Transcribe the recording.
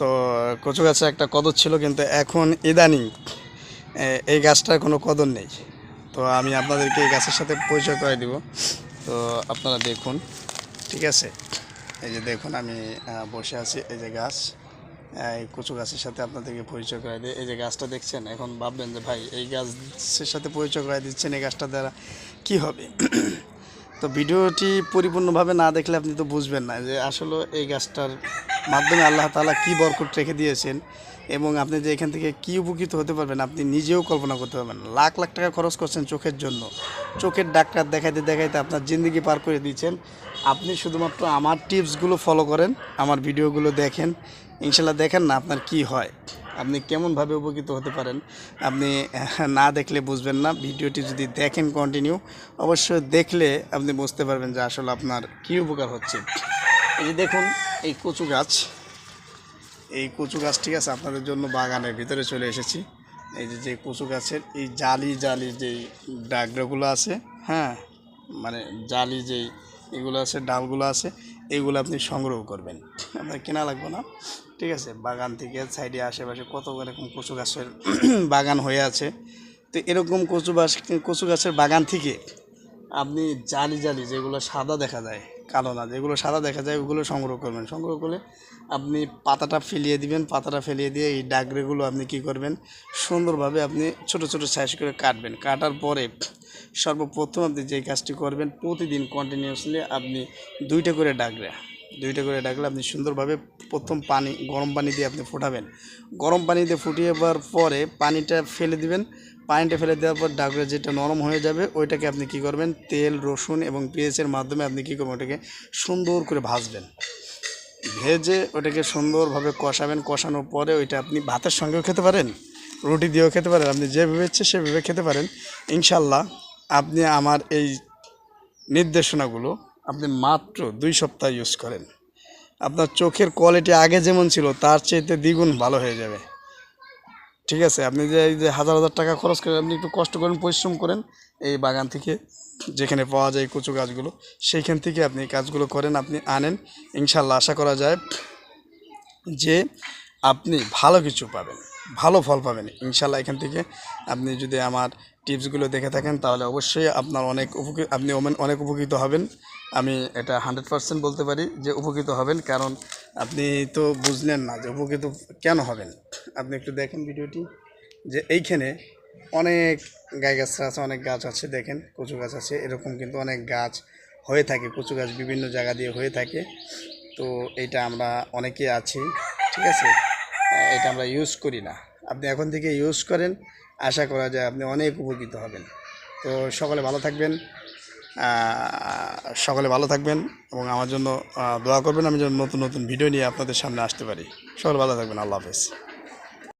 তো কচু গাছে একটা কদর ছিল, কিন্তু এখন ইদানিং এই গাছটার কোনো কদর নেই। তো আমি আপনাদেরকে এই গাছের সাথে পরিচয় করে দিব। তো আপনারা দেখুন, ঠিক আছে? এই যে দেখুন, আমি বসে আছি এই যে গাছ এই কচু গাছের সাথে আপনাদেরকে পরিচয় করে দিই এই যে গাছটা দেখছেন? এখন ভাববেন যে, ভাই, এই গাছের সাথে পরিচয় করে দিচ্ছেন, এই গাছটা দ্বারা কি হবে? তো ভিডিওটি পরিপূর্ণভাবে না দেখলে আপনি তো বুঝবেন না যে আসলে এই গাছটার মাধ্যমে আল্লাহ তাআলা কী বরকত রেখে দিয়েছেন এবং আপনি যে এখান থেকে কী উপকৃত হতে পারবেন, আপনি নিজেও কল্পনা করতে পারবেন। লাখ লাখ টাকা খরচ করছেন চোখের জন্য। চোখের ডাক্তার দেখাইতে দেখাইতে আপনার জিন্দগি পার করে দিচ্ছেন আপনি শুধুমাত্র আমার টিপসগুলো ফলো করেন, আমার ভিডিওগুলো দেখেন। ইনশাল্লাহ দেখেন না আপনার কি হয়। আপনি কেমনভাবে উপকৃত হতে পারেন, আপনি না দেখলে বুঝবেন না। ভিডিওটি যদি দেখেন কন্টিনিউ অবশ্যই দেখলে আপনি বুঝতে পারবেন যে আসলে আপনার কী উপকার হচ্ছে। এই যে দেখুন, এই কচু গাছ। এই কচু গাছ ঠিক আছে আপনাদের জন্য বাগানের ভিতরে চলে এসেছি। এই যে যে কচু গাছের এই জালি জালি যেই ডাগরাগুলো আছে হ্যাঁ মানে জালি যেই এগুলো আছে, ডালগুলো আছে এইগুলো আপনি সংগ্রহ করবেন। আপনার কেনা লাগবে না, ঠিক আছে? বাগান থেকে সাইডে আশেপাশে কত এরকম কচু গাছের বাগান হয়ে আছে। তো এরকম কচু গাছ কচু গাছের বাগান থেকে আপনি জালি জালি যেগুলো সাদা দেখা যায় কালো না যেগুলো সাদা দেখা যায়, ওগুলো সংগ্রহ করবেন। সংগ্রহ করলে আপনি পাতাটা ফেলিয়ে দিবেন, পাতাটা ফেলিয়ে দিয়ে এই ডাগরেগুলো আপনি কি করবেন? সুন্দরভাবে আপনি ছোট ছোট সাইজ করে কাটবেন। কাটার পরে সর্বপ্রথম আপনি যে কাজটি করবেন, প্রতিদিন কন্টিনিউয়াসলি আপনি দুইটা করে ডাগরা দুইটা করে ডাকলে আপনি সুন্দরভাবে প্রথম পানি, গরম পানি দিয়ে আপনি ফোটাবেন। গরম পানি দিয়ে ফুটিয়ে পরে পানিটা ফেলে দিবেন পানিটা ফেলে দেওয়ার পর ডাকরে যেটা নরম হয়ে যাবে, ওইটাকে আপনি কি করবেন? তেল, রসুন এবং পেঁয়াজের মাধ্যমে আপনি কী করবেন? ওটাকে সুন্দর করে ভাজবেন। ভেজে ওটাকে সুন্দরভাবে কষাবেন। কষানোর পরে ওইটা আপনি ভাতের সঙ্গেও খেতে পারেন, রুটি দিয়েও খেতে পারেন, আপনি যেভাবে ইচ্ছে সেভাবে খেতে পারেন। ইনশাল্লাহ আপনি আমার এই নির্দেশনাগুলো আপনি মাত্র দুই সপ্তাহ ইউজ করেন। আপনার চোখের কোয়ালিটি আগে যেমন ছিল, তার চাইতে দ্বিগুণ ভালো হয়ে যাবে। ঠিক আছে, আপনি যে এই যে হাজার হাজার টাকা খরচ করেন আপনি একটু কষ্ট করেন, পরিশ্রম করেন, এই বাগান থেকে যেখানে পাওয়া যায় কচু গাছগুলো, সেইখান থেকে আপনি কাজগুলো করেন, আপনি আনেন। ইনশাল্লাহ আশা করা যায় যে আপনি ভালো কিছু পাবেন। ভালো ফল পাবেন। ইনশাল্লাহ এখান থেকে আপনি যদি আমার টিপসগুলো দেখে থাকেন, তাহলে অবশ্যই আপনার অনেক উপকৃত আপনি অনেক উপকৃত হবেন। আমি এটা হান্ড্রেড পারসেন্ট বলতে পারি যে উপকৃত হবেন, কারণ আপনি তো বুঝলেন না যে উপকৃত কেন হবেন। আপনি একটু দেখেন ভিডিওটি, যে এইখানে অনেক গাছ গাছ আছে, অনেক গাছ আছে, দেখেন কচু গাছ আছে, এরকম কিন্তু অনেক গাছ হয়ে থাকে, কচু গাছ বিভিন্ন জায়গা দিয়ে হয়ে থাকে। তো এটা আমরা অনেকে আছি, ঠিক আছে? এটা আমরা ইউজ করি না। আপনি এখন থেকে ইউজ করেন, আশা করা যায় আপনি অনেক উপকৃত হবেন। তো সকলে ভালো থাকবেন সকলে ভালো থাকবেন এবং আমার জন্য দোয়া করবেন, আমি যেন নতুন নতুন ভিডিও নিয়ে আপনাদের সামনে আসতে পারি। সকলে ভালো থাকবেন, আল্লাহ হাফেজ।